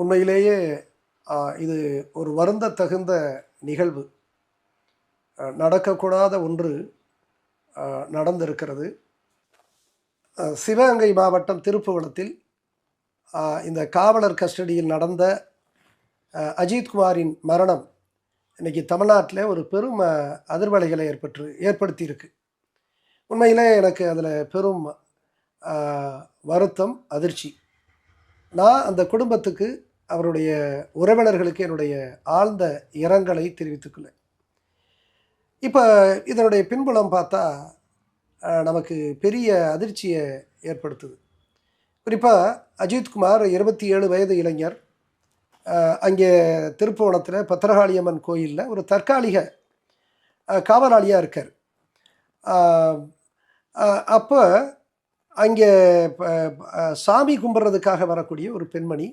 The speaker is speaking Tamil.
உண்மையிலேயே இது ஒரு வருந்த தகுந்த நிகழ்வு நடக்கக்கூடாத ஒன்று நடந்திருக்கிறது. சிவகங்கை மாவட்டம் திருப்புவனத்தில் இந்த காவலர் கஸ்டடியில் நடந்த அஜித்குமாரின் மரணம் இன்றைக்கி தமிழ்நாட்டில் ஒரு பெரும் அதிர்வலைகளை ஏற்பட்டு ஏற்படுத்தியிருக்கு. உண்மையிலே எனக்கு அதில் பெரும் வருத்தம் அதிர்ச்சி. நான் அந்த குடும்பத்துக்கு அவருடைய உறவினர்களுக்கு என்னுடைய ஆழ்ந்த இரங்கலை தெரிவித்துக்கொள்ளேன் இப்போ இதனுடைய பின்புலம் பார்த்தா நமக்கு பெரிய அதிர்ச்சியை ஏற்படுத்துது. குறிப்பாக அஜித்குமார் இருபத்தி ஏழு வயது இளைஞர். அங்கே திருப்புவனத்தில் பத்திரகாளியம்மன் கோயிலில் ஒரு தற்காலிக காவலாளியாக இருக்கார். அப்போ அங்கே சாமி கும்பிட்றதுக்காக வரக்கூடிய ஒரு பெண்மணி